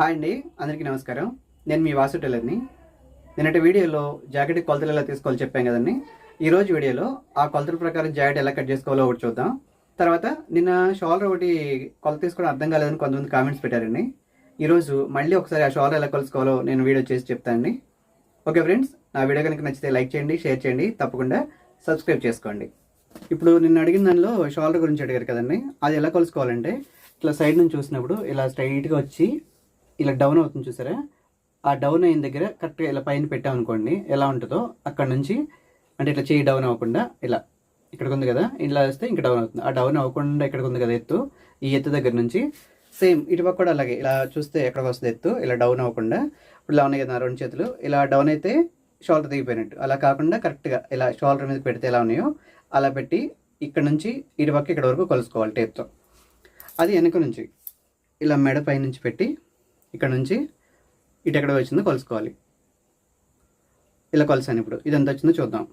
Hi అండి అందరికీ నమస్కారం. నేను మీ వాసు టైలర్ని. నిన్నటి వీడియోలో జాకెట్ కొలతలు ఎలా తీసుకోవాలో చెప్పాం కదండి. ఈరోజు వీడియోలో ఆ కొలతల ప్రకారం జాకెట్ ఎలా కట్ చేసుకోవాలో ఒకటి చూద్దాం. తర్వాత నిన్న షాలర్ ఒకటి కొలత తీసుకోవడం అర్థం కాలేదని కొంతమంది కామెంట్స్ పెట్టారండి. ఈరోజు మళ్ళీ ఒకసారి ఆ షాలర్ ఎలా కొలుసుకోవాలో నేను వీడియో చేసి చెప్తానండి. ఓకే ఫ్రెండ్స్ నా వీడియో కనుక నచ్చితే లైక్ చేయండి షేర్ చేయండి తప్పకుండా సబ్స్క్రైబ్ చేసుకోండి. ఇప్పుడు నిన్న అడిగిన దానిలో షోల్డర్ గురించి అడిగారు కదండి. అది ఎలా కొలుసుకోవాలంటే ఇట్లా సైడ్ నుంచి చూసినప్పుడు ఇలా స్ట్రైట్గా వచ్చి ఇలా డౌన్ అవుతుంది చూసారా? ఆ డౌన్ అయిన దగ్గర కరెక్ట్గా ఇలా పైన పెట్టామనుకోండి ఎలా ఉంటుందో అక్కడ నుంచి అంటే ఇట్లా చేయి డౌన్ అవ్వకుండా ఇలా ఇక్కడికి ఉంది కదా ఇలా వేస్తే ఇంకా డౌన్ అవుతుంది. ఆ డౌన్ అవ్వకుండా ఇక్కడికి ఉంది కదా ఎత్తు ఈ ఎత్తు దగ్గర నుంచి సేమ్ ఇటుపక్క కూడా అలాగే ఇలా చూస్తే ఎక్కడికి వస్తుంది ఎత్తు ఇలా డౌన్ అవ్వకుండా ఇప్పుడు ఇలా ఉన్నాయి కదా రెండు చేతులు ఇలా డౌన్ అయితే షోల్డర్ దిగిపోయినట్టు అలా కాకుండా కరెక్ట్గా ఇలా షోల్డర్ మీద పెడితే ఎలా ఉన్నాయో అలా పెట్టి ఇక్కడ నుంచి ఇటు పక్క ఇక్కడ వరకు కలుసుకోవాలి టేప్తో. అది వెనక నుంచి ఇలా మెడ పై నుంచి పెట్టి ఇక్కడ నుంచి ఇటు ఎక్కడ వచ్చిందో కొలుసుకోవాలి. ఇలా కొలిసాను ఇప్పుడు. ఇది ఎంత వచ్చిందో చూద్దాం.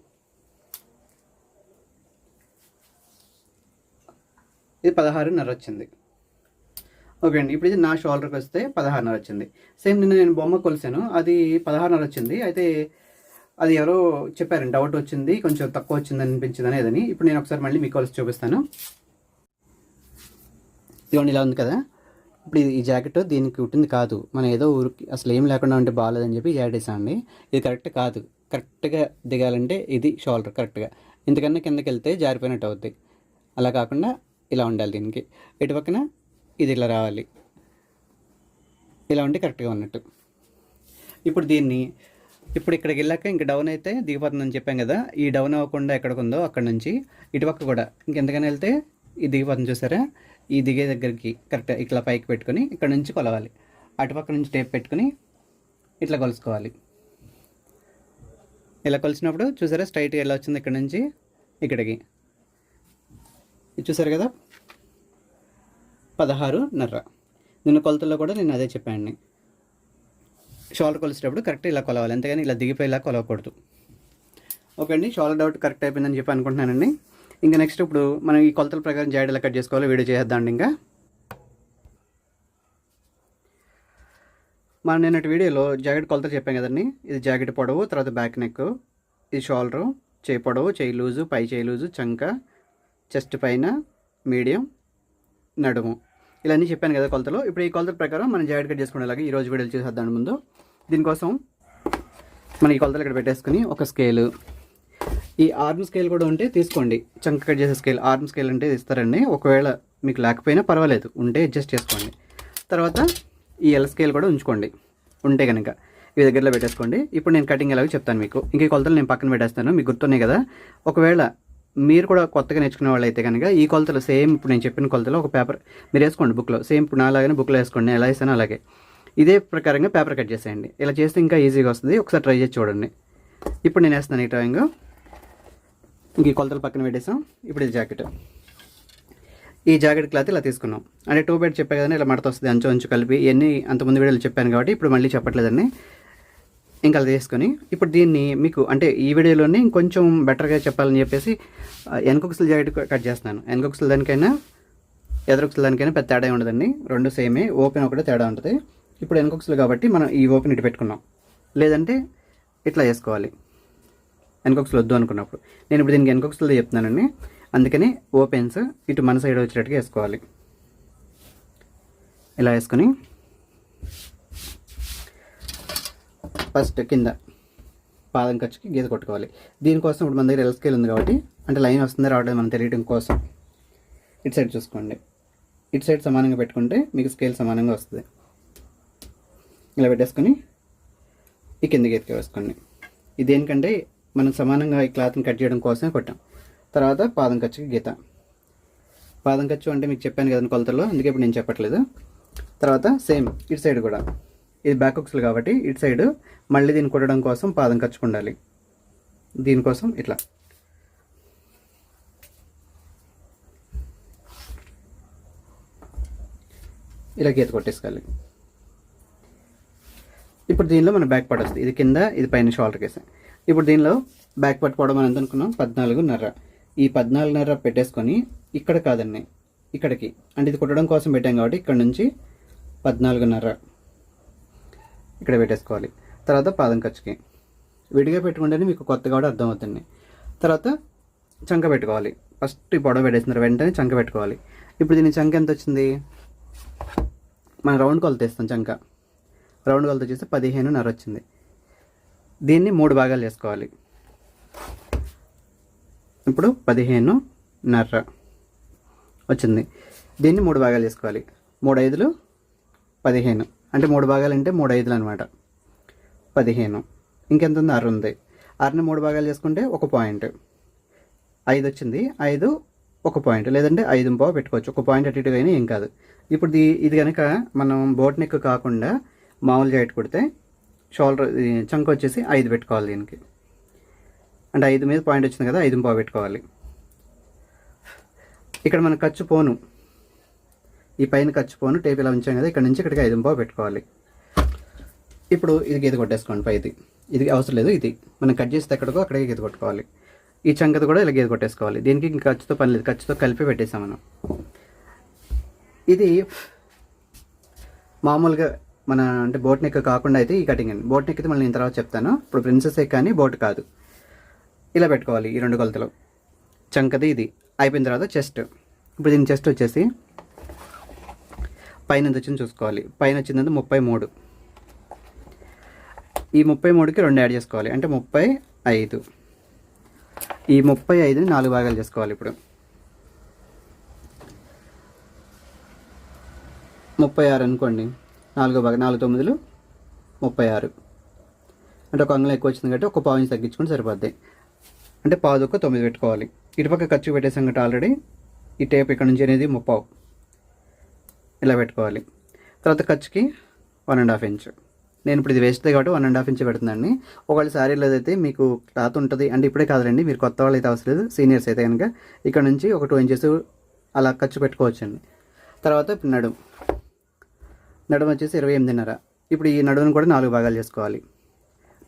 ఇది పదహారున్నర వచ్చింది. ఓకే అండి. ఇప్పుడు ఇది నా షోల్డర్కి వస్తే పదహారున్నర వచ్చింది. సేమ్ నిన్న నేను బొమ్మ కొలిసాను అది పదహారున్నర వచ్చింది. అయితే అది ఎవరో చెప్పారు డౌట్ వచ్చింది కొంచెం తక్కువ వచ్చింది అనిపించింది అనేదని ఇప్పుడు నేను ఒకసారి మళ్ళీ మీకు కొలిసి చూపిస్తాను. ఇదిగోండి ఇలా ఉంది కదా. ఇప్పుడు ఇది- ఈ జాకెట్ దీనికి కుట్టింది కాదు. మనం ఏదో ఊరికి అసలు ఏం లేకుండా ఉంటే బాగాలేదని చెప్పి జాకెట్ వేసామండి ఇది కరెక్ట్ కాదు. కరెక్ట్గా దిగాలంటే ఇది షోల్డర్ కరెక్ట్గా. ఇంతకన్నా కిందకి వెళ్తే జారిపోయినట్టు అవుద్ది. అలా కాకుండా ఇలా ఉండాలి దీనికి. ఇటు పక్కన ఇది ఇలా రావాలి. ఇలా ఉంటే కరెక్ట్గా ఉన్నట్టు. ఇప్పుడు దీన్ని ఇప్పుడు ఇక్కడికి వెళ్ళాక ఇంక డౌన్ అయితే దిగిపోతుందని చెప్పాం కదా. ఈ డౌన్ అవ్వకుండా ఎక్కడికి ఉందో అక్కడ నుంచి ఇటుపక్క కూడా. ఇంకెంతకైనా వెళ్తే ఇది దిగిపోతుంది చూసారా? ఈ దిగే దగ్గరికి కరెక్ట్ ఇట్లా పైకి పెట్టుకొని ఇక్కడ నుంచి కొలవాలి. అటుపక్క నుంచి టేప్ పెట్టుకొని ఇట్లా కొలుసుకోవాలి. ఇలా కొలిచినప్పుడు చూసారా స్ట్రైట్ ఎలా వచ్చింది ఇక్కడ నుంచి ఇక్కడికి. ఇది చూసారు కదా? పదహారు నర్ర నిన్న కొలతల్లో కూడా నేను అదే చెప్పాను షోల్డర్ కొలిసేటప్పుడు కరెక్ట్ ఇలా కొలవాలి. అంతేగాని ఇలా దిగిపోయేలా కొలవకూడదు. ఓకే అండి షోల్డర్ డౌట్ కరెక్ట్ అయిపోయిందని చెప్పి అనుకుంటున్నానండి. ఇంకా నెక్స్ట్ ఇప్పుడు మనం ఈ కొలతల ప్రకారం జాయిడ్ ఎలా కట్ చేసుకోవాలో వీడియో చేద్దాం ఇంకా. మనం నిన్నటి వీడియోలో జాకెట్ కొలతలు చెప్పాం కదండి. ఇది జాకెట్ పొడవు తర్వాత బ్యాక్ నెక్ ఇది షోల్డరు చేయి పొడవు చేయి లూజు పై చేయి లూజు చంక చెస్ట్ పైన మీడియం నడుము. ఇలాన్నీ చెప్పాను కదా కొలతలు. ఇప్పుడు ఈ కొలతల ప్రకారం మనం జాకెట్ కట్ చేసుకునేలాగా ఈరోజు వీడియోలు చేసేద్దాం ముందు. దీనికోసం మనం ఈ కొలతలు ఇక్కడ పెట్టేసుకుని ఒక స్కేలు ఈ ఆర్మ్ స్కేల్ కూడా ఉంటే తీసుకోండి. చంక కట్ చేసే స్కేల్ ఆర్మ్ స్కేల్ అంటే ఇస్తారండి. ఒకవేళ మీకు లేకపోయినా పర్వాలేదు ఉంటే అడ్జస్ట్ చేసుకోండి. తర్వాత ఈ ఎల్ స్కేల్ కూడా ఉంచుకోండి. ఉంటే కనుక ఈ దగ్గరలో పెట్టేసుకోండి. ఇప్పుడు నేను కటింగ్ ఎలాగో చెప్తాను మీకు. ఇంకే కొలతలు నేను పక్కన పెట్టేస్తాను. మీకు గుర్తున్నాయి కదా. ఒకవేళ మీరు కూడా కొత్తగా నేర్చుకునే వాళ్ళు అయితే కనుక ఈ కొలతలు సేమ్ ఇప్పుడు నేను చెప్పిన కొలతలు ఒక పేపర్ మీరు వేసుకోండి బుక్లో. సేమ్ ఇప్పుడు నాలాగానే బుక్లో వేసుకోండి. ఎలా వేసాను అలాగే. ఇదే ప్రకారంగా పేపర్ కట్ చేసేయండి. ఇలా చేస్తే ఇంకా ఈజీగా వస్తుంది. ఒకసారి ట్రై చేసి చూడండి. ఇప్పుడు నేను వేస్తాను ఈ డ్రాయింగ్. ఇంక ఈ కొలతలు పక్కన పెట్టేసాం. ఇప్పుడు ఇది జాకెట్. ఈ జాకెట్ క్లాత్ ఇలా తీసుకున్నాం. అంటే టూ బెడ్ చెప్పే కదండి ఇలా మడత వస్తుంది అంచు అంచు కలిపి. ఇవన్నీ అంతకుముందు వీడియోలు చెప్పాను కాబట్టి ఇప్పుడు మళ్ళీ చెప్పట్లేదండి. ఇంకా అలా తీసుకొని ఇప్పుడు దీన్ని మీకు అంటే ఈ వీడియోలోనే ఇంకొంచెం బెటర్గా చెప్పాలని చెప్పేసి ఆ, వెనకొకసలు జాకెట్ కట్ చేస్తున్నాను. వెనకొకసలు దానికైనా ఎదరొకసలు దానికైనా పెద్ద తేడా ఉండదండి. రెండు సేమే ఓపెన్ ఒకటే తేడా ఉంటుంది. ఇప్పుడు వెనకొకసలు కాబట్టి మనం ఈ ఓపెన్ ఇటు పెట్టుకున్నాం. లేదంటే ఇట్లా చేసుకోవాలి. వెనకొకసలు వద్దు అనుకున్నప్పుడు. నేను ఇప్పుడు దీనికి వెనకొకసలు చెప్తున్నానండి. అందుకని ఓపెన్స్ ఇటు మన సైడ్ వచ్చేటట్టుగా వేసుకోవాలి. ఇలా వేసుకొని ఫస్ట్ కింద పాదం ఖర్చుకి గీత కొట్టుకోవాలి. దీనికోసం ఇప్పుడు మన దగ్గర ఎల్ స్కేల్ ఉంది కాబట్టి అంటే లైన్ వస్తుంది రావడం మనం తెలియడం కోసం. ఇటు సైడ్ చూసుకోండి. ఇటు సైడ్ సమానంగా పెట్టుకుంటే మీకు స్కేల్ సమానంగా వస్తుంది. ఇలా పెట్టేసుకొని ఈ కింద గీతకి వేసుకోండి. ఇది ఏంటంటే మనం సమానంగా ఈ క్లాత్ని కట్ చేయడం కోసమే కొట్టాం. తర్వాత పాదం ఖర్చుకి గీత. పాదం ఖర్చు అంటే మీకు చెప్పాను కదండి కొలతల్లో అందుకే ఇప్పుడు నేను చెప్పట్లేదు. తర్వాత సేమ్ ఇటు సైడ్ కూడా. ఇది బ్యాక్ ఉక్స్లు కాబట్టి ఇటు సైడ్ మళ్ళీ దీన్ని కొట్టడం కోసం పాదం ఖర్చుకు ఉండాలి. దీనికోసం ఇట్లా. ఇలా గీత కొట్టేసుకోవాలి. ఇప్పుడు దీనిలో మన బ్యాక్ పార్ట్ వస్తుంది. ఇది కింద ఇది పైన షోల్డర్ కేసా. ఇప్పుడు దీనిలో బ్యాక్ పార్ట్ కూడా మనం ఎంత అనుకున్నాం పద్నాలుగున్నర. ఈ పద్నాలుగున్నర పెట్టేసుకొని ఇక్కడ కాదండి ఇక్కడికి. అంటే ఇది కుట్టడం కోసం పెట్టాం కాబట్టి ఇక్కడ నుంచి పద్నాలుగున్నర ఇక్కడ పెట్టేసుకోవాలి. తర్వాత పాదం ఖర్చుకి. విడిగా పెట్టుకుంటేనే మీకు కొత్తగా కూడా అర్థమవుతుంది. తర్వాత చంక పెట్టుకోవాలి. ఫస్ట్ ఈ పొడవ పెట్టేసిన వెంటనే చంక పెట్టుకోవాలి. ఇప్పుడు దీని చంక ఎంత వచ్చింది? మనం రౌండ్ కొలత వేస్తాం చంక. రౌండ్ కొలత చేస్తే పదిహేనున్నర వచ్చింది. దీన్ని మూడు భాగాలు చేసుకోవాలి. ఇప్పుడు పదిహేను నర్ర వచ్చింది. దీన్ని మూడు భాగాలు చేసుకోవాలి. మూడు ఐదులు పదిహేను. అంటే మూడు భాగాలు అంటే మూడు ఐదులు అనమాట పదిహేను. ఇంకెంత ఉంది? ఆరు ఉంది. ఆరుని మూడు భాగాలు చేసుకుంటే ఒక పాయింట్. ఐదు వచ్చింది. ఐదు ఒక పాయింట్. లేదంటే ఐదు పావు పెట్టుకోవచ్చు. ఒక పాయింట్ అటు ఇటుగా ఏం కాదు. ఇప్పుడు దీ ఇది కనుక మనం బోట్ నెక్ కాకుండా మామూలుగా జాకెట్ కుడితే షోల్డర్ చంక వచ్చేసి ఐదు పెట్టుకోవాలి దీనికి. అంటే ఐదు మీద పాయింట్ వచ్చింది కదా ఐదు పావు పెట్టుకోవాలి. ఇక్కడ మన ఖర్చు పోను. ఈ పైన ఖర్చు పోను టేప్ ఇలా ఉంచాం కదా ఇక్కడ నుంచి ఇక్కడికి ఐదు పావు పెట్టుకోవాలి. ఇప్పుడు ఇది గీత కొట్టేసుకోండి పైది. ఇది అవసరం లేదు ఇది. మనం కట్ చేస్తే ఎక్కడికో అక్కడికి గీత కొట్టుకోవాలి. ఈ చంకది కూడా ఇలా గీత కొట్టేసుకోవాలి. దీనికి ఇంకా ఖర్చుతో పని లేదు ఖర్చుతో కలిపి పెట్టేసాం మనం. ఇది మామూలుగా మన అంటే బోట్ నెక్ కాకుండా అయితే ఈ కటింగ్ అండి. బోట్ నెక్ అయితే మళ్ళీ నేను తర్వాత చెప్తాను. ఇప్పుడు ప్రిన్సెస్ కానీ బోట్ కాదు. ఇలా పెట్టుకోవాలి ఈ రెండు కొలతలు. చంకది ఇది. అయిపోయిన తర్వాత చెస్ట్ ఇప్పుడు దీని చెస్ట్ వచ్చేసి పైన ఎంత వచ్చింది చూసుకోవాలి. పైన వచ్చిందంటే ముప్పై మూడు. ఈ ముప్పై మూడుకి రెండు యాడ్ చేసుకోవాలి. అంటే ముప్పై ఐదు. ఈ ముప్పై ఐదుని నాలుగు భాగాలు చేసుకోవాలి ఇప్పుడు. ముప్పై ఆరు అనుకోండి. నాలుగో భాగం నాలుగు తొమ్మిదిలు ముప్పై ఆరు. అంటే ఒక అంగుళం ఎక్కువ వచ్చింది కాబట్టి ఒక పావు తగ్గించుకుని సరిపోద్ది. అంటే పావు తొమ్మిది పెట్టుకోవాలి. ఇటుపక్క ఖర్చు పెట్టేసాం కాబట్టి ఆల్రెడీ ఈ టేప్ ఇక్కడ నుంచి అనేది ముప్పావు. ఇలా పెట్టుకోవాలి. తర్వాత ఖర్చుకి వన్ అండ్ హాఫ్ ఇంచ్ నేను ఇప్పుడు ఇది వేస్తే కాబట్టి వన్ అండ్ హాఫ్ ఇంచ్ పెడుతుందండి ఒకవేళ శారీలో అయితే మీకు క్లాత్ ఉంటుంది. అంటే ఇప్పుడే కాదులేండి మీరు కొత్త వాళ్ళు అయితే అవసరం లేదు. సీనియర్స్ అయితే కనుక ఇక్కడ నుంచి ఒక టూ ఇంచెస్ అలా ఖర్చు పెట్టుకోవచ్చండి. తర్వాత ఇప్పుడు నడుము. నడుము వచ్చేసి ఇరవై ఎనిమిదిన్నర. ఇప్పుడు ఈ నడుమును కూడా నాలుగు భాగాలు చేసుకోవాలి.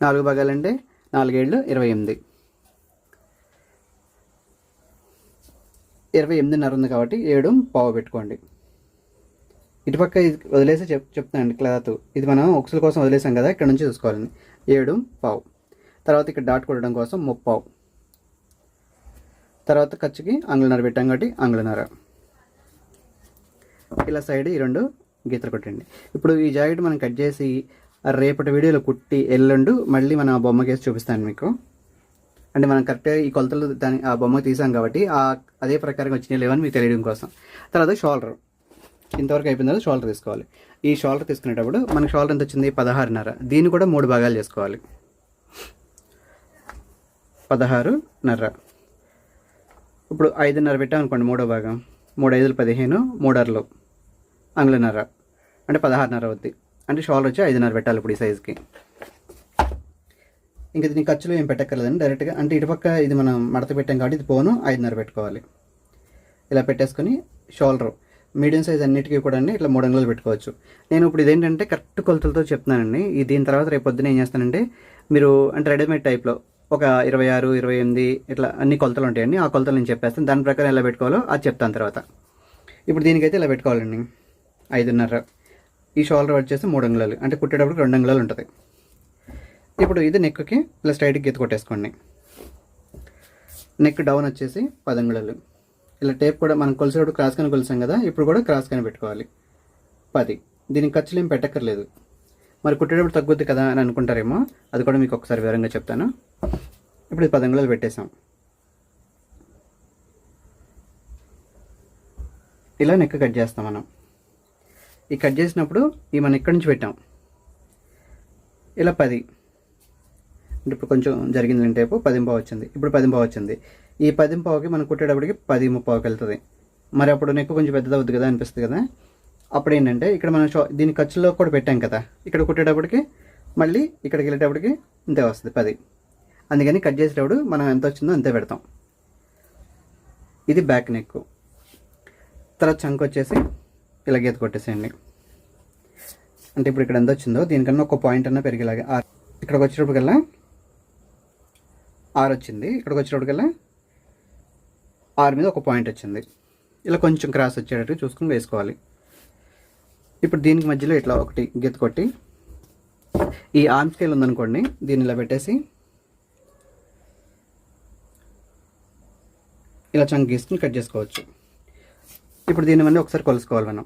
నాలుగు భాగాలు అంటే నాలుగేళ్ళు ఇరవై ఎనిమిది. ఇరవై ఎనిమిదిన్నర ఉంది కాబట్టి ఏడు పావు పెట్టుకోండి. ఇటుపక్క ఇది వదిలేసి చెప్ చెప్తానండి క్లాత్. ఇది మనం ఒక్సుల కోసం వదిలేసాం కదా ఇక్కడ నుంచి చూసుకోవాలండి ఏడు పావు. తర్వాత ఇక్కడ డాట్ కొట్టడం కోసం ముప్పావు. తర్వాత ఖర్చుకి అంగుళనర పెట్టాం కాబట్టి అంగుళనర. ఇలా సైడ్ ఈ రెండు గీతలు కొట్టండి. ఇప్పుడు ఈ జాకెట్ మనం కట్ చేసి రేపటి వీడియోలో కుట్టి ఎల్లుండు మళ్ళీ మనం ఆ బొమ్మ కేసి చూపిస్తాను మీకు. అంటే మనం కరెక్ట్గా ఈ కొలతలు దాని ఆ బొమ్మ తీసాం కాబట్టి ఆ అదే ప్రకారం వచ్చినాయి లేవని మీకు తెలియడం కోసం. తర్వాత షోల్డర్. ఇంతవరకు అయిపోయిన తర్వాత షోల్డర్ తీసుకోవాలి. ఈ షోల్డర్ తీసుకునేటప్పుడు మనకి షోల్డర్ ఎంత వచ్చింది? పదహారున్నర. దీన్ని కూడా మూడు భాగాలు చేసుకోవాలి. పదహారున్నర. ఇప్పుడు ఐదున్నర పెట్టామనుకోండి మూడో భాగం. మూడు ఐదులు పదిహేను మూడర్లు నర్ర అంటే పదహారున్నర అవుద్ది. అంటే షాల్ వచ్చి ఐదున్నర పెట్టాలి ఇప్పుడు ఈ సైజుకి. ఇంకా దీని ఖర్చులు ఏం పెట్టక్కర్లేదండి. డైరెక్ట్గా అంటే ఇటుపక్క ఇది మనం మడత పెట్టాం కాబట్టి ఇది పోను ఐదున్నర పెట్టుకోవాలి. ఇలా పెట్టేసుకొని షోల్డర్ మీడియం సైజ్ అన్నిటికీ కూడా అండి ఇట్లా మూడు అంగుళాలు పెట్టుకోవచ్చు. నేను ఇప్పుడు ఇదేంటంటే కరెక్ట్ కొలతలతో చెప్తున్నానండి. ఈ దీని తర్వాత రేపు పొద్దున ఏం చేస్తానంటే మీరు అంటే రెడీమేడ్ టైప్లో ఒక ఇరవై ఆరు ఇరవై ఎనిమిది ఇట్లా అన్ని కొలతలు ఉంటాయండి. ఆ కొలతలు నేను చెప్పేస్తాను. దాని ప్రకారం ఎలా పెట్టుకోవాలో అది చెప్తాను తర్వాత. ఇప్పుడు దీనికైతే ఇలా పెట్టుకోవాలండి. ఐదున్నర. ఈ షోల్డర్ వచ్చేసి మూడు అంగుళాలు అంటే కుట్టేటప్పుడు రెండు అంగుళాలు ఉంటుంది. ఇప్పుడు ఇది నెక్కి ప్లస్ స్ట్రైట్కి గీత కొట్టేసుకోండి నెక్ డౌన్ వచ్చేసి పది అంగుళాలు. ఇలా టేప్ కూడా మనం కొలిసేటప్పుడు క్రాస్ కానీ కొలిసాం కదా ఇప్పుడు కూడా క్రాస్ కానీ పెట్టుకోవాలి. పది. దీనికి ఖర్చులు ఏం పెట్టక్కర్లేదు. మరి కుట్టేటప్పుడు తగ్గుద్ది కదా అని అనుకుంటారేమో అది కూడా మీకు ఒకసారి వివరంగా చెప్తాను. ఇప్పుడు ఇది పది అంగుళాలు పెట్టేసాం ఇలా నెక్ కట్ చేస్తాం మనం. ఈ కట్ చేసినప్పుడు ఈ మనం ఎక్కడి నుంచి పెట్టాం. ఇలా పది. అంటే ఇప్పుడు కొంచెం జరిగింది టైపు పదింపావు వచ్చింది. ఇప్పుడు పదింపావు వచ్చింది. ఈ పదింపావుకి మనం కుట్టేటప్పటికి పది ముప్పావుకి వెళ్తుంది. మరి అప్పుడు నెక్కు కొంచెం పెద్దది అవుతుంది కదా అనిపిస్తుంది కదా? అప్పుడు ఏంటంటే ఇక్కడ మనం షో దీని ఖర్చులో కూడా పెట్టాం కదా. ఇక్కడ కుట్టేటప్పటికి మళ్ళీ ఇక్కడికి వెళ్ళేటప్పటికి ఇంతే వస్తుంది పది. అందుకని కట్ చేసేటప్పుడు మనం ఎంత వచ్చిందో అంతే పెడతాం. ఇది బ్యాక్ నెక్ తర్వాత చంక్ వచ్చేసి ఇలా గీత కొట్టేసేయండి. అంటే ఇప్పుడు ఇక్కడ ఎంత వచ్చిందో దీనికన్నా ఒక పాయింట్ అన్నా పెరిగేలాగా ఆరు. ఇక్కడికి వచ్చేటప్పటికల్లా ఆరు వచ్చింది. ఇక్కడికి వచ్చేటప్పటికల్లా ఆరు మీద ఒక పాయింట్ వచ్చింది. ఇలా కొంచెం క్రాస్ వచ్చేటట్టు చూసుకుని వేసుకోవాలి. ఇప్పుడు దీనికి మధ్యలో ఇట్లా ఒకటి గీత కొట్టి ఈ ఆర్మ్ స్కేల్ ఉందనుకోండి దీన్ని ఇలా పెట్టేసి ఇలా చంక్ గీసుకుని కట్ చేసుకోవచ్చు. ఇప్పుడు దీన్ని మళ్ళీ ఒకసారి కొలుసుకోవాలి మనం.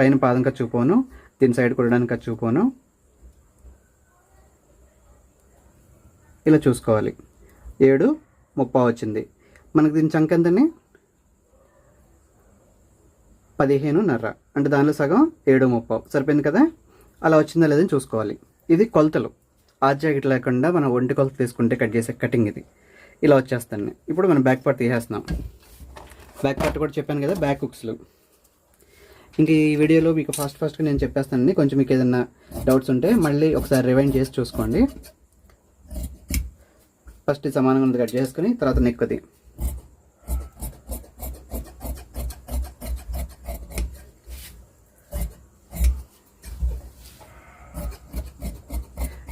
పైన పాదం ఖర్చు పోను దీని సైడ్ కొట్టడానికి ఖర్చు పోను. ఇలా చూసుకోవాలి. ఏడు ముప్పా వచ్చింది. మనకి దీని చంక ఎంతని పదిహేనున్నర అంటే దానిలో సగం ఏడు ముప్పావు సరిపోయింది కదా? అలా వచ్చిందా లేదని చూసుకోవాలి. ఇది కొలతలు. ఆ జాకెట్ లేకుండా మనం ఒంటి కొలత తీసుకుంటే కట్ చేసే కటింగ్ ఇది. ఇలా వచ్చేస్తాను. ఇప్పుడు మనం బ్యాక్ పార్ట్ తీసేస్తున్నాం. బ్యాక్ పార్ట్ కూడా చెప్పాను కదా బ్యాక్ హుక్స్లు. ఇంక ఈ వీడియోలో మీకు ఫాస్ట్ ఫాస్ట్గా నేను చెప్పేస్తానండి. కొంచెం మీకు ఏదైనా డౌట్స్ ఉంటే మళ్ళీ ఒకసారి రివైండ్ చేసి చూసుకోండి. ఫస్ట్ సమానంగా ఉంది కట్ చేసుకుని తర్వాత నెక్కుది.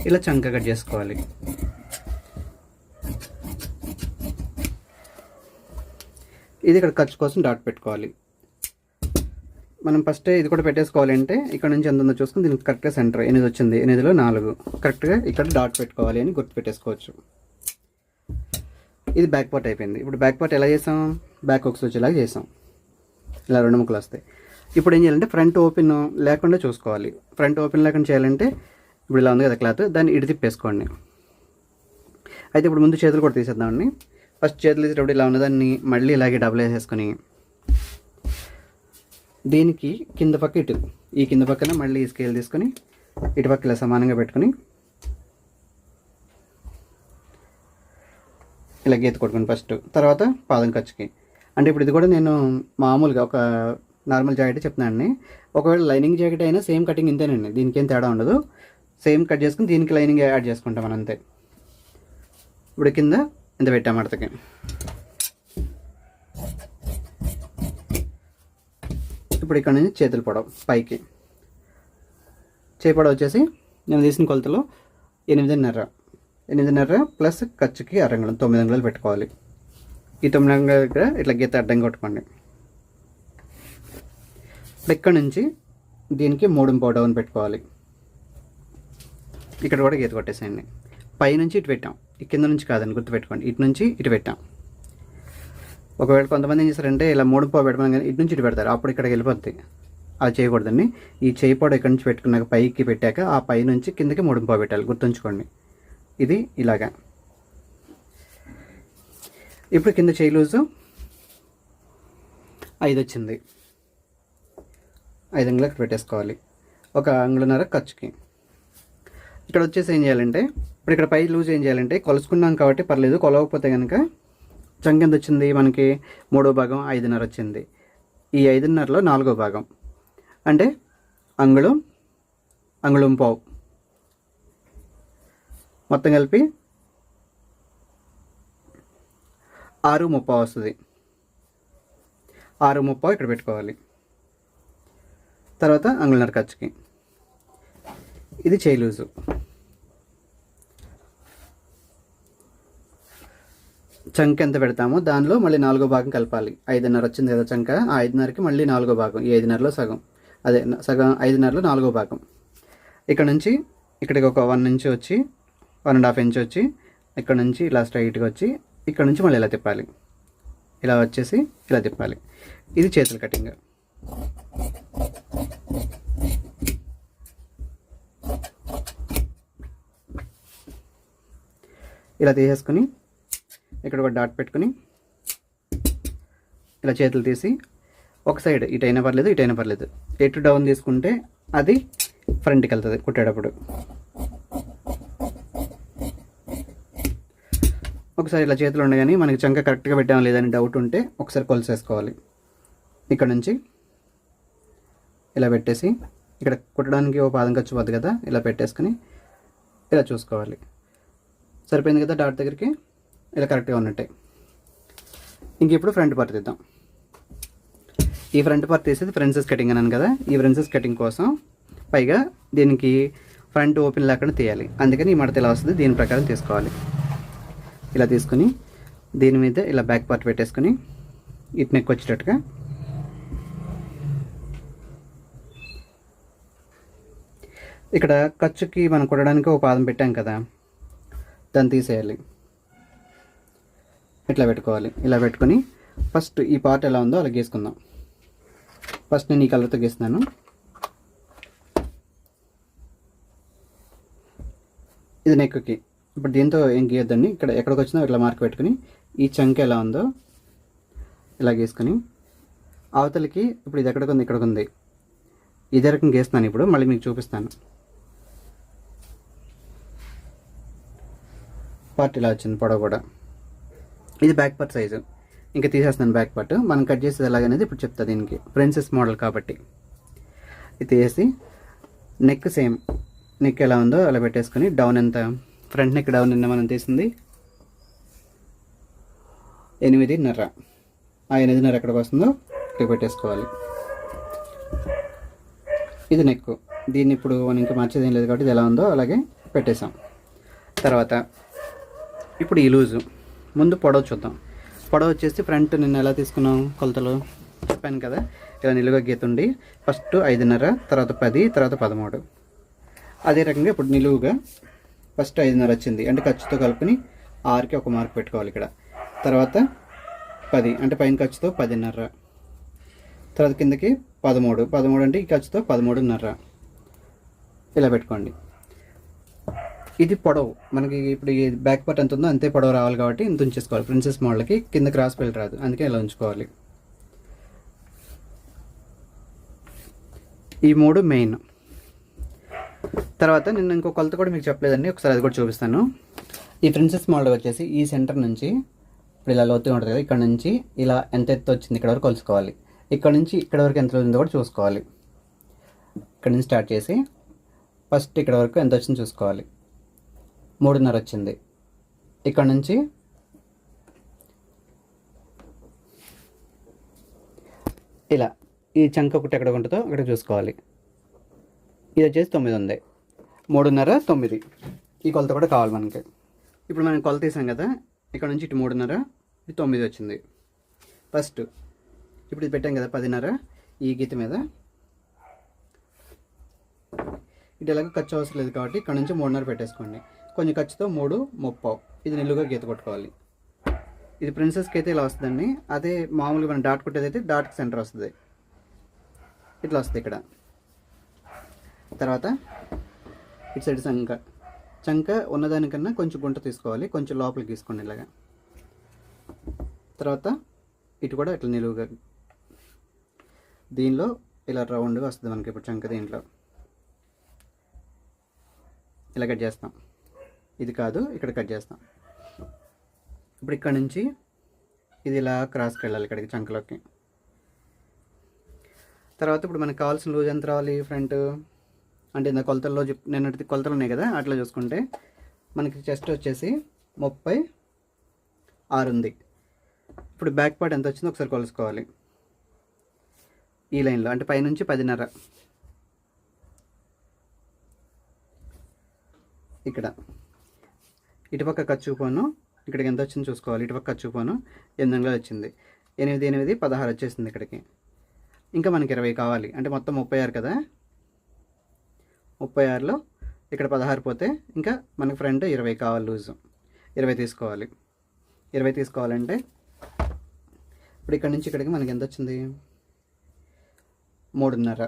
ఇలా చంక కట్ చేసుకోవాలి. ఇది ఇక్కడ ఖర్చు కోసం డాట్ పెట్టుకోవాలి. మనం ఫస్ట్ ఇది కూడా పెట్టేసుకోవాలంటే ఇక్కడ నుంచి ఎంత ఉందో చూసుకుని దీనికి కరెక్ట్గా సెంటర్ ఎనిమిది వచ్చింది. ఎనిమిదిలో నాలుగు. కరెక్ట్గా ఇక్కడ డాట్ పెట్టుకోవాలి అని గుర్తు పెట్టేసుకోవచ్చు. ఇది బ్యాక్ పార్ట్ అయిపోయింది. ఇప్పుడు బ్యాక్ పార్ట్ ఎలా చేసాం? బ్యాక్ ఒకసారి వచ్చేలాగా చేసాం. ఇలా రెండు ముక్కలు వస్తాయి. ఇప్పుడు ఏం చేయాలంటే ఫ్రంట్ ఓపెన్ లేకుండా చూసుకోవాలి. ఫ్రంట్ ఓపెన్ లేకుండా చేయాలంటే ఇప్పుడు ఇలా ఉంది కదా క్లాత్ దాన్ని ఇడి తిప్పేసుకోండి. అయితే ఇప్పుడు ముందు చేతులు కూడా తీసేద్దామండి. ఫస్ట్ చేతులు తీసేటప్పుడు ఇలా ఉన్నదాన్ని మళ్ళీ ఇలాగే డబుల్ వేసేసుకొని దీనికి కింద పక్క ఇటు ఈ కింద పక్కన మళ్ళీ ఈ స్కేల్ తీసుకొని ఇటు పక్క ఇలా సమానంగా పెట్టుకొని ఇలా గీత కొట్టుకుని ఫస్ట్ తర్వాత పాదం ఖర్చుకి. అంటే ఇప్పుడు ఇది కూడా నేను మామూలుగా ఒక నార్మల్ జాకెట్ చెప్తున్నానండి. ఒకవేళ లైనింగ్ జాకెట్ అయినా సేమ్ కటింగ్ ఇంతేనండి. దీనికి ఏం తేడా ఉండదు. సేమ్ కట్ చేసుకుని దీనికి లైనింగ్ యాడ్ చేసుకుంటాం మనం అంతే ఇప్పుడు కింద ఇంత పెట్టాం మడతకి ఇప్పుడు ఇక్కడ నుంచి చేతులు పొడవు పైకి. చేపడ వచ్చేసి నేను తీసిన కొలతలో ఎనిమిదిన్నర. ఎనిమిదిన్నర ప్లస్ ఖర్చుకి అరంగుళం తొమ్మిది అంగుళాలు పెట్టుకోవాలి. ఈ తొమ్మిది అంగుళాల దగ్గర ఇట్లా గీత అడ్డం కొట్టుకోండి. ఇప్పుడు ఇక్కడ నుంచి దీనికి మూడు పావు డౌన్ పెట్టుకోవాలి. ఇక్కడ కూడా గీత కొట్టేసేయండి. పై నుంచి ఇటు పెట్టాం. ఈ కింద నుంచి కాదని గుర్తుపెట్టుకోండి. ఇటు నుంచి ఇటు పెట్టాం. ఒకవేళ కొంతమంది ఏం చేస్తారంటే ఇలా మూడు పావు పెట్టమని కానీ ఇటు నుంచి ఇటు పెడతారు. అప్పుడు ఇక్కడికి వెళ్ళిపోద్ది. అది చేయకూడదండి ఈ చేయి పొడ ఇక్కడి నుంచి పెట్టుకున్నాక పైకి పెట్టాక ఆ పై నుంచి కిందకి మూడు పావు పెట్టాలి. గుర్తుంచుకోండి. ఇది ఇలాగా. ఇప్పుడు కింద చేయి లూజు. ఐదు వచ్చింది. ఐదు అంగులకు పెట్టేసుకోవాలి. ఒక అంగుళన్నర ఖర్చుకి. ఇక్కడ వచ్చేసి ఏం చేయాలంటే ఇప్పుడు ఇక్కడ పై లూజ్ ఏం చేయాలంటే కొలుసుకున్నాం కాబట్టి పర్లేదు కొలవకపోతే కనుక చంక ఎంత వచ్చింది మనకి మూడో భాగం ఐదున్నర వచ్చింది ఈ ఐదున్నరలో నాలుగో భాగం. అంటే అంగుళం అంగుళం పావు. మొత్తం కలిపి ఆరు ముప్పావు వస్తుంది. ఆరు ముప్పావు ఇక్కడ పెట్టుకోవాలి. తర్వాత అంగుళన్నర ఖర్చుకి ఇది చేయి లూజు. చంక ఎంత పెడతామో దానిలో మళ్ళీ నాలుగో భాగం కలపాలి. ఐదున్నర వచ్చింది కదా చంక ఆ ఐదున్నరకి మళ్ళీ నాలుగో భాగం. ఈ ఐదున్నరలో సగం. అదే సగం ఐదున్నరలో నాలుగో భాగం. ఇక్కడ నుంచి ఇక్కడికి ఒక వన్ ఇంచ్ వచ్చి వన్ అండ్ హాఫ్ ఇంచ్ వచ్చి ఇక్కడ నుంచి ఇలా స్ట్రైట్గా వచ్చి ఇక్కడ నుంచి మళ్ళీ ఇలా తిప్పాలి. ఇలా వచ్చేసి ఇలా తిప్పాలి. ఇది చేతుల కటింగ్. ఇలా తీసేసుకొని ఇక్కడ ఒక డాట్ పెట్టుకొని ఇలా చేతులు తీసి ఒక సైడ్ ఇటైనా పర్లేదు ఇటైనా పర్లేదు. ఎటు డౌన్ తీసుకుంటే అది ఫ్రంట్కి వెళ్తుంది కుట్టేటప్పుడు. ఒకసారి ఇలా చేతులు ఉండగానే మనకి చంక కరెక్ట్గా పెట్టాం లేదని డౌట్ ఉంటే ఒకసారి కొలిసేసుకోవాలి. ఇక్కడ నుంచి ఇలా పెట్టేసి ఇక్కడ కుట్టడానికి ఓ పాదం ఖర్చు వద్దు కదా ఇలా పెట్టేసుకొని ఇలా చూసుకోవాలి. సరిపోయింది కదా డాట్ దగ్గరికి? ఇలా కరెక్ట్గా ఉన్నట్టే. ఇంక ఇప్పుడు ఫ్రంట్ పార్ట్ తీద్దాం. ఈ ఫ్రంట్ పార్ట్ తీసేది ఫ్రెన్సెస్ కటింగ్ అన్నాను కదా ఈ ఫ్రెన్సెస్ కటింగ్ కోసం పైగా దీనికి ఫ్రంట్ ఓపెన్ లేకుండా తీయాలి. అందుకని ఈ మడత ఇలా వస్తుంది? దీని ప్రకారం తీసుకోవాలి. ఇలా తీసుకుని దీని మీద ఇలా బ్యాక్ పార్ట్ పెట్టేసుకొని ఇటు నెక్ వచ్చేటట్టుగా ఇక్కడ ఖర్చుకి మనం కొట్టడానికి ఒక పాదం పెట్టాం కదా దాన్ని తీసేయాలి. ఇట్లా పెట్టుకోవాలి? ఇలా పెట్టుకొని ఫస్ట్ ఈ పార్ట్ ఎలా ఉందో అలా గీసుకుందాం. ఫస్ట్ నేను ఈ కలర్తో గీస్తున్నాను. ఇది నెక్కి ఇప్పుడు దీంతో ఏం గీయొద్దండి? ఇక్కడ ఎక్కడికి వచ్చిందో ఇట్లా మార్క్ పెట్టుకుని ఈ చంక ఎలా ఉందో ఇలా గీసుకొని అవతలికి ఇప్పుడు ఇది ఎక్కడికి ఉంది? ఇక్కడికి ఉంది. ఇదే రకం గీస్తున్నాను ఇప్పుడు. మళ్ళీ మీకు చూపిస్తాను. పార్ట్ ఇలా వచ్చింది పొడవ కూడా. ఇది బ్యాక్ పార్ట్ సైజు ఇంకా తీసేస్తున్నాను బ్యాక్ పార్ట్ మనం కట్ చేసేది ఎలాగనేది ఇప్పుడు చెప్తా దీనికి. ప్రిన్సెస్ మోడల్ కాబట్టి. ఇది తీసేసి నెక్ సేమ్ నెక్ ఎలా ఉందో అలా పెట్టేసుకొని డౌన్ ఎంత? ఫ్రంట్ నెక్ డౌన్ ఎంత మనం తీసింది? ఎనిమిదిన్నర. ఆ ఎనిమిదిన్నర ఎక్కడికి వస్తుందో ఇక్కడ పెట్టేసుకోవాలి. ఇది నెక్ దీన్ని ఇప్పుడు మనం ఇంకా మార్చేది ఏం లేదు కాబట్టి ఇది ఎలా ఉందో అలాగే పెట్టేసాం తర్వాత ఇప్పుడు ఈ లూజు ముందు పొడవ చూద్దాం. పొడవ వచ్చేసి ఫ్రంట్ నిన్న ఎలా తీసుకున్నాం కొలతలు చెప్పాను కదా. ఇలా నిలువుగా గీతుండి ఫస్ట్ ఐదున్నర తర్వాత పది తర్వాత పదమూడు. అదే రకంగా ఇప్పుడు నిలువుగా ఫస్ట్ ఐదున్నర వచ్చింది. అంటే ఖర్చుతో కలుపుని ఆరుకి ఒక మార్క్ పెట్టుకోవాలి ఇక్కడ. తర్వాత పది అంటే పైన ఖర్చుతో పదిన్నర. తర్వాత కిందకి పదమూడు. పదమూడు అంటే ఈ ఖర్చుతో పదమూడున్నర. ఇలా పెట్టుకోండి. ఇది పొడవు. మనకి ఇప్పుడు ఈ బ్యాక్ పార్ట్ ఎంత ఉందో అంతే పొడవు రావాలి కాబట్టి ఇంత ఉంచేసుకోవాలి. ప్రిన్సెస్ మోడల్కి కింద క్రాస్ బెల్ట్ రాదు. అందుకే ఇలా ఉంచుకోవాలి. ఈ మూడు మెయిన్ తర్వాత నేను ఇంకో కొలత కూడా మీకు చెప్పలేదండి. ఒకసారి అది కూడా చూపిస్తాను. ఈ ప్రిన్సెస్ మోడల్ వచ్చేసి ఈ సెంటర్ నుంచి ఇప్పుడు ఇలా లోతుగా ఉంటుంది కదా ఇక్కడ నుంచి ఇలా ఎంత ఎత్తు వచ్చింది ఇక్కడ వరకు కొలుసుకోవాలి. ఇక్కడ నుంచి ఇక్కడ వరకు ఎంత ఉందో కూడా చూసుకోవాలి. ఇక్కడ నుంచి స్టార్ట్ చేసి ఫస్ట్ ఇక్కడ వరకు ఎంత వచ్చిందో చూసుకోవాలి. మూడున్నర వచ్చింది ఇక్కడ నుంచి ఇలా ఈ చంక ఒకటి ఎక్కడ ఉంటుందో అక్కడ చూసుకోవాలి. ఇది వచ్చేసి తొమ్మిది ఉంది మూడున్నర తొమ్మిది. ఈ కొలత కూడా కావాలి మనకి. ఇప్పుడు మనం కొలత తీసాం కదా ఇక్కడ నుంచి ఇటు మూడున్నర ఇది తొమ్మిది వచ్చింది. ఫస్ట్ ఇప్పుడు ఇది పెట్టాం కదా పదిన్నర ఈ గీత మీద. ఇటు ఎలాగో ఖర్చు అవసరం లేదు కాబట్టి ఇక్కడ నుంచి మూడున్నర పెట్టేసుకోండి. కొంచెం ఖర్చుతో మూడు ముప్పావు. ఇది నిలువుగా గీత కొట్టుకోవాలి. ఇది ప్రిన్సెస్కి అయితే ఇలా వస్తుందండి. అదే మామూలుగా మనం డాట్ కొట్టేది డాట్కి సెంటర్ వస్తుంది. ఇట్లా వస్తుంది ఇక్కడ. తర్వాత ఇటు సైడ్ చంక. చంక ఉన్నదానికన్నా కొంచెం గుంట తీసుకోవాలి. కొంచెం లోపలికి తీసుకోండి ఇలాగా. తర్వాత ఇటు కూడా ఇట్లా నిలువుగా. దీనిలో ఇలా రౌండ్గా వస్తుంది మనకి ఇప్పుడు చంక దీంట్లో. ఇలా కట్ చేస్తాం. ఇది కాదు ఇక్కడ కట్ చేస్తాం. ఇప్పుడు ఇక్కడ నుంచి ఇది ఇలా క్రాస్కి వెళ్ళాలి ఇక్కడికి చంకలోకి. తర్వాత ఇప్పుడు మనకు కావాల్సిన లూజ్ ఎంత రావాలి ఫ్రంట్ అంటే ఇంత కొలతల్లో చెప్ నేను కొలతలు ఉన్నాయి కదా అట్లా చూసుకుంటే మనకి చెస్ట్ వచ్చేసి ముప్పై ఆరు ఉంది. ఇప్పుడు బ్యాక్ పార్ట్ ఎంత వచ్చిందో ఒకసారి కొలుసుకోవాలి. ఈ లైన్లో అంటే పైనుంచి పదిన్నర. ఇక్కడ. ఇటుపక్క ఖర్చు పోను ఇక్కడికి ఎంత వచ్చిందో చూసుకోవాలి. ఇటుపక్క ఖర్చు పోను ఎనిమిది వచ్చింది. ఎనిమిది ఎనిమిది పదహారు వచ్చేసింది ఇక్కడికి. ఇంకా మనకి ఇరవై కావాలి. అంటే మొత్తం ముప్పై ఆరు కదా? ముప్పై ఆరులో ఇక్కడ పదహారు పోతే ఇంకా మనకి ఫ్రంట్ ఇరవై కావాలి లూజు. ఇరవై తీసుకోవాలి. ఇరవై తీసుకోవాలంటే ఇప్పుడు ఇక్కడ నుంచి ఇక్కడికి మనకి ఎంత వచ్చింది? మూడున్నర.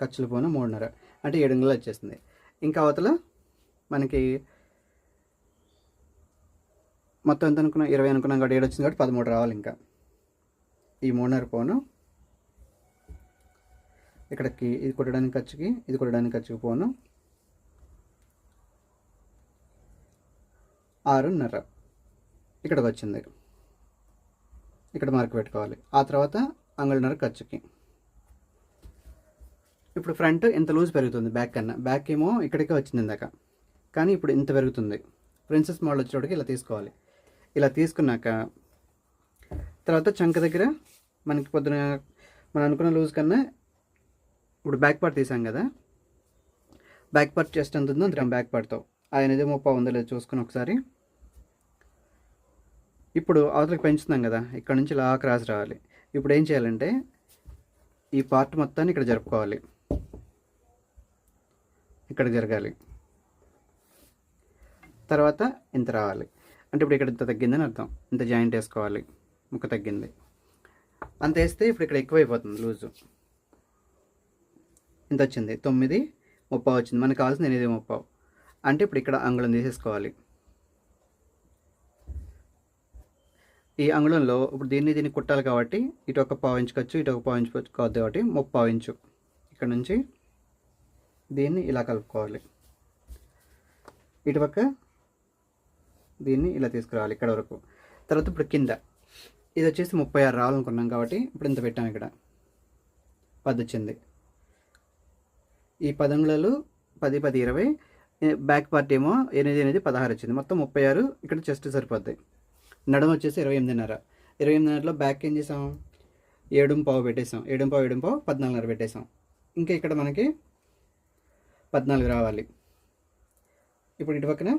ఖర్చులు పోను మూడున్నర. అంటే ఏడు వందలు వచ్చేసింది. ఇంకా అవతల మనకి మొత్తం ఎంత అనుకున్నాం? ఇరవై అనుకున్నాం కాబట్టి ఏడు వచ్చింది కాబట్టి పదమూడు రావాలి ఇంకా. ఈ మూడున్నర పోను ఇక్కడికి ఇది కొట్టడానికి ఖర్చుకి ఇది కొట్టడానికి ఖర్చుకి పోను. ఆరున్నర. ఇక్కడికి వచ్చింది. ఇక్కడ మార్క్ పెట్టుకోవాలి. ఆ తర్వాత అంగుళన్నర ఖర్చుకి. ఇప్పుడు ఫ్రంట్ ఇంత లూజ్ పెరుగుతుంది బ్యాక్ కన్నా. బ్యాక్ ఏమో ఇక్కడికే వచ్చింది ఇందాక. కానీ ఇప్పుడు ఇంత పెరుగుతుంది. ప్రిన్సెస్ మోడల్ వచ్చేటప్పటికి ఇలా తీసుకోవాలి. ఇలా తీసుకున్నాక తర్వాత చంక దగ్గర మనకి పొద్దున మనం అనుకున్న లూజ్ కన్నా ఇప్పుడు బ్యాక్ పార్ట్ తీసాం కదా. బ్యాక్ పార్ట్ చెస్ట్ ఎంత ఉందో అంత బ్యాక్ పార్ట్తో ఆయన ఏదో ముప్పై ఉందో లేదో చూసుకుని ఒకసారి. ఇప్పుడు అవతలకి పెంచుతున్నాం కదా ఇక్కడ నుంచి ఇలా క్రాస్ రావాలి. ఇప్పుడు ఏం చేయాలంటే ఈ పార్ట్ మొత్తాన్ని ఇక్కడ జరుపుకోవాలి. ఇక్కడ జరగాలి. తర్వాత ఇంత రావాలి. అంటే ఇప్పుడు ఇక్కడ ఇంత తగ్గిందని అర్థం. ఇంత జాయింట్ వేసుకోవాలి. ముక్క తగ్గింది. అంత వేస్తే ఇప్పుడు ఇక్కడ ఎక్కువైపోతుంది లూజు. ఇంత వచ్చింది. తొమ్మిది ముప్పావు వచ్చింది. మనకు కావాల్సింది ఎనిమిది ముప్పావు. అంటే ఇప్పుడు ఇక్కడ అంగుళం తీసేసుకోవాలి. ఈ అంగుళంలో ఇప్పుడు దీన్ని దీన్ని కుట్టాలి కాబట్టి ఇటు ఒక పావు ఇంచు ఇటు ఒక పావు ఇంచు కావద్దు కాబట్టి ముప్పావు ఇంచు. ఇక్కడ నుంచి దీన్ని ఇలా కలుపుకోవాలి. ఇటుపక్క దీన్ని ఇలా తీసుకురావాలి ఇక్కడ వరకు. తర్వాత ఇప్పుడు కింద. ఇది వచ్చేసి ముప్పై ఆరు రావాలనుకున్నాం కాబట్టి ఇప్పుడు ఇంత పెట్టాం ఇక్కడ. పది వచ్చింది. ఈ పదంగుళాలు పది పది ఇరవై బ్యాక్ పార్ట్ ఏమో ఎనిమిది ఎనిమిది పదహారు వచ్చింది. మొత్తం ముప్పై ఆరు ఇక్కడ చెస్ట్ సరిపోద్ది. నడుము వచ్చేసి ఇరవై ఎనిమిదిన్నర. ఇరవై ఎనిమిదిన్నరలో బ్యాక్ ఏం చేసాం? ఏడు పావు పెట్టేసాం. ఏడు పావు ఏడు పావు పద్నాలుగున్నర పెట్టేసాం. ఇంకా ఇక్కడ మనకి పద్నాలుగు రావాలి. ఇప్పుడు ఇటు పక్కన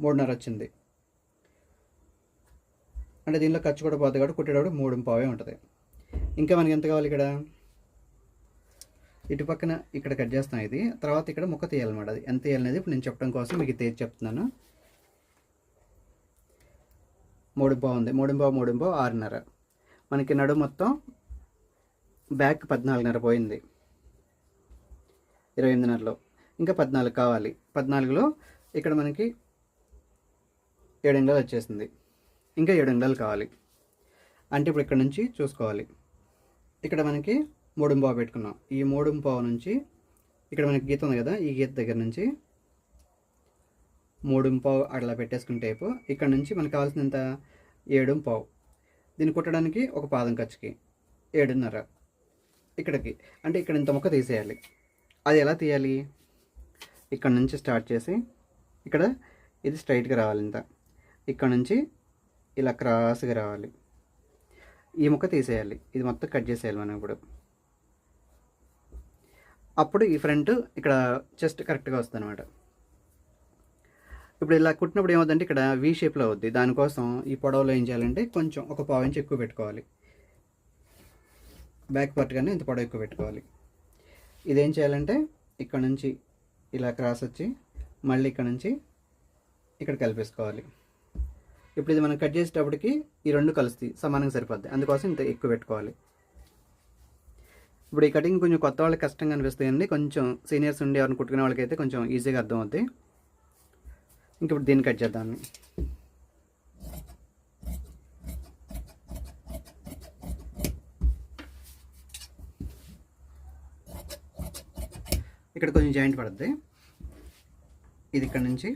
మూడున్నర వచ్చింది. అంటే దీనిలో ఖర్చు కూడా పోతుంది కాబట్టి కుట్టేటప్పుడు మూడు పావే ఉంటుంది. ఇంకా మనకి ఎంత కావాలి ఇక్కడ? ఇటు పక్కన ఇక్కడ కట్ చేస్తాం ఇది. తర్వాత ఇక్కడ ముక్క తీయాలన్నమాట. అది ఎంత తీయాలనేది ఇప్పుడు నేను చెప్పడం కోసం మీకు తేజ్ చెప్తున్నాను. మూడు ఉంది. మూడు పావు ఆరున్నర. మనకి నడు మొత్తం బ్యాక్ పద్నాలుగున్నర పోయింది. ఇరవై ఎనిమిదిన్నరలో. ఇంకా పద్నాలుగు కావాలి. పద్నాలుగులో ఇక్కడ మనకి ఏడు వచ్చేసింది. ఇంకా ఏడు ఎంగలు కావాలి. అంటే ఇప్పుడు ఇక్కడ నుంచి చూసుకోవాలి. ఇక్కడ మనకి మూడుంపావు పెట్టుకున్నాం. ఈ మూడుంపావు నుంచి ఇక్కడ మనకి గీత ఉంది కదా ఈ గీత దగ్గర నుంచి మూడుంపావు అట్లా పెట్టేసుకుంటే టైపు ఇక్కడ నుంచి మనకు కావాల్సినంత ఏడుంపావు దీన్ని కుట్టడానికి ఒక పాదం ఖర్చుకి ఏడున్నర ఇక్కడికి. అంటే ఇక్కడ ఇంత ముక్క తీసేయాలి. అది ఎలా తీయాలి? ఇక్కడ నుంచి స్టార్ట్ చేసి ఇక్కడ ఇది స్ట్రైట్గా రావాలి ఇంత. ఇక్కడ నుంచి ఇలా క్రాస్గా రావాలి. ఈ ముక్క తీసేయాలి. ఇది మొత్తం కట్ చేసేయాలి మనం ఇప్పుడు. అప్పుడు ఈ ఫ్రంట్ ఇక్కడ చెస్ట్ కరెక్ట్గా వస్తుంది అనమాట ఇప్పుడు ఇలా కుట్టినప్పుడు ఏమవుతుందంటే ఇక్కడ వీ షేప్లో అవుద్ది. దానికోసం ఈ పొడవలో ఏం చేయాలంటే కొంచెం ఒక పావు ఇంచ్ ఎక్కువ పెట్టుకోవాలి. బ్యాక్ పార్ట్ కానీ ఇంత పొడవు ఎక్కువ పెట్టుకోవాలి. ఇదేం చేయాలంటే ఇక్కడ నుంచి ఇలా క్రాస్ వచ్చి మళ్ళీ ఇక్కడ నుంచి ఇక్కడ కలిపేసుకోవాలి. ఇప్పుడు ఇది మనం కట్ చేసేటప్పటికి ఈ రెండు కలుస్తాయి సమానంగా సరిపోద్ది. అందుకోసం ఇంత ఎక్కువ పెట్టుకోవాలి. ఇప్పుడు ఈ కటింగ్ కొంచెం కొత్త వాళ్ళకి కష్టంగా అనిపిస్తాయండి. కొంచెం సీనియర్స్ ఉండి ఎవరిని కుట్టుకునే వాళ్ళకైతే కొంచెం ఈజీగా అర్థం అవుద్ది ఇంక ఇప్పుడు దీన్ని కట్ చేద్దాం. ఇక్కడ కొంచెం జాయింట్ పడుద్ది. ఇది ఇక్కడ నుంచి.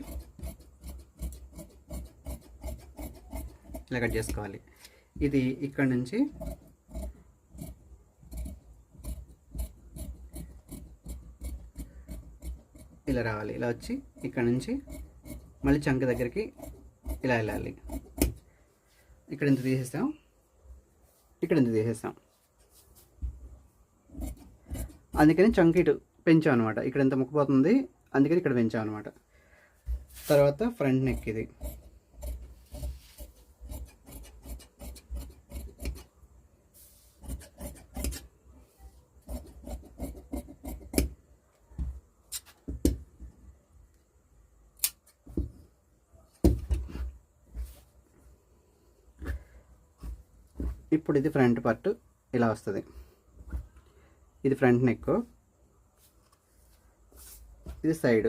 ఇలా కట్ చేసుకోవాలి. ఇది ఇక్కడ నుంచి ఇలా రావాలి. ఇలా వచ్చి ఇక్కడ నుంచి మళ్ళీ చంక దగ్గరికి ఇలా వెళ్ళాలి. ఇక్కడ ఇంత తీసేస్తాం ఇక్కడ ఇంత తీసేస్తాం అందుకని చంక ఇటు పెంచాం అనమాట ఇక్కడ ఎంత ముక్కిపోతుంది అందుకని ఇక్కడ పెంచాం అనమాట తర్వాత ఫ్రంట్ నెక్ ఇది. ఇప్పుడు ఇది ఫ్రంట్ పార్ట్ ఇలా వస్తుంది. ఇది ఫ్రంట్ నెక్ ఇది సైడ్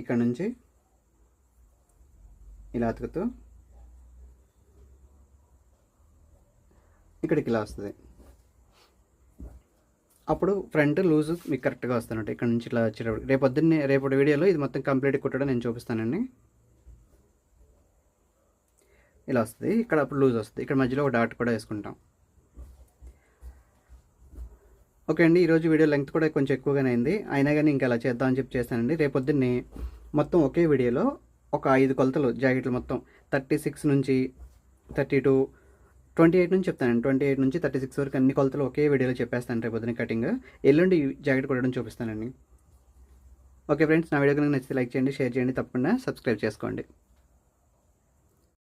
ఇక్కడ నుంచి ఇలా అతుకుతూ ఇక్కడికి ఇలా వస్తుంది. అప్పుడు ఫ్రంట్ లూజ్ మీకు కరెక్ట్గా వస్తానంట ఇక్కడ నుంచి ఇలా వచ్చేటప్పుడు. రేపు పొద్దున్నే రేపటి వీడియోలో ఇది మొత్తం కంప్లీట్ కుట్టడం నేను చూపిస్తానండి. ఇలా వస్తుంది. ఇక్కడ అప్పుడు లూజ్ వస్తుంది. ఇక్కడ మధ్యలో ఒక డాట్ కూడా వేసుకుంటాం. ఓకే అండి ఈరోజు వీడియో లెంగ్త్ కూడా కొంచెం ఎక్కువగానే అయింది. అయినా కానీ ఇంకా అలా చేద్దామని చెప్పి చేస్తానండి రేపు పొద్దున్నే మొత్తం ఒకే వీడియోలో ఒక ఐదు కొలతలు జాకెట్లు మొత్తం థర్టీ సిక్స్ నుంచి థర్టీ టూ ట్వంటీ ఎయిట్ నుంచి చెప్తానండి. ట్వంటీ ఎయిట్ నుంచి థర్టీ సిక్స్ వరకు అన్ని కొలతలు ఒకే వీడియోలో చెప్పేస్తాను రేపు పొద్దున్న కటింగ్. ఎల్లుండి జాకెట్ కొట్టడం చూపిస్తానండి. ఓకే ఫ్రెండ్స్ నా వీడియో కనుక నచ్చితే లైక్ చేయండి షేర్ చేయండి తప్పకుండా సబ్స్క్రైబ్ చేసుకోండి.